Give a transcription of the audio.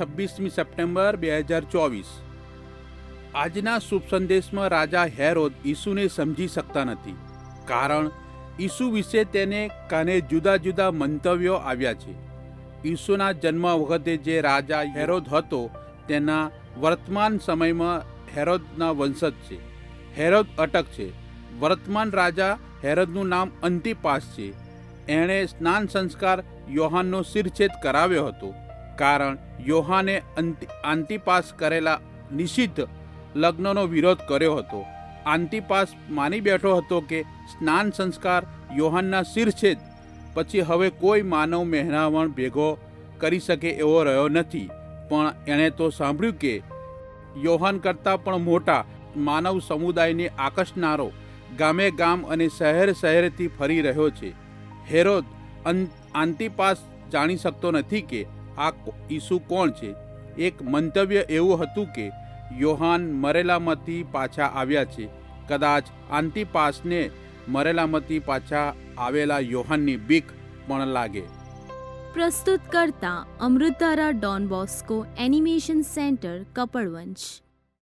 છવ્વીસમી સપ્ટેમ્બર બે હજાર ચોવીસ. આજના શુભ સંદેશમાં રાજા હેરોદ ઈસુને સમજી શકતા નથી, કારણ ઈસુ વિશે તેને કાને જુદા જુદા મંતવ્યો આવ્યા છે. ઈસુના જન્મ વખતે જે રાજા હેરોદ હતો, તેના વર્તમાન સમયમાં હેરોદના વંશજ છે. હેરોદ અટક છે. વર્તમાન રાજા હેરોદનું નામ અંતિપાસ છે. એણે સ્નાન સંસ્કાર યોહાનનો શિરછેદ કરાવ્યો હતો. કારણ યોહાને આંતિપાસ કરેલા નિષિદ્ધ લગ્નનો વિરોધ કર્યો હતો. આંતિપાસ માની બેઠો હતો કે સ્નાન સંસ્કાર યોહાનના શિરછેદ પછી હવે કોઈ માનવ મહેરામણ ભેગો કરી શકે એવો રહ્યો નથી. પણ એણે તો સાંભળ્યું કે યોહાન કરતાં પણ મોટા માનવ સમુદાયને આકર્ષનારો ગામે ગામ અને શહેર શહેરથી ફરી રહ્યો છે. હેરોદ આંતિપાસ જાણી શકતો નથી કે આ ઈસુ કોણ છે? એક મંતવ્ય એવું હતું કે, યોહાન મરેલામાંથી પાછા આવ્યા છે. કદાચ આંતિપાસને મરેલામાંથી પાછા આવેલા યોહાનની બીક પણ લાગે. પ્રસ્તુત કરતા અમૃતારા Don Bosco animation centre Kapadvanj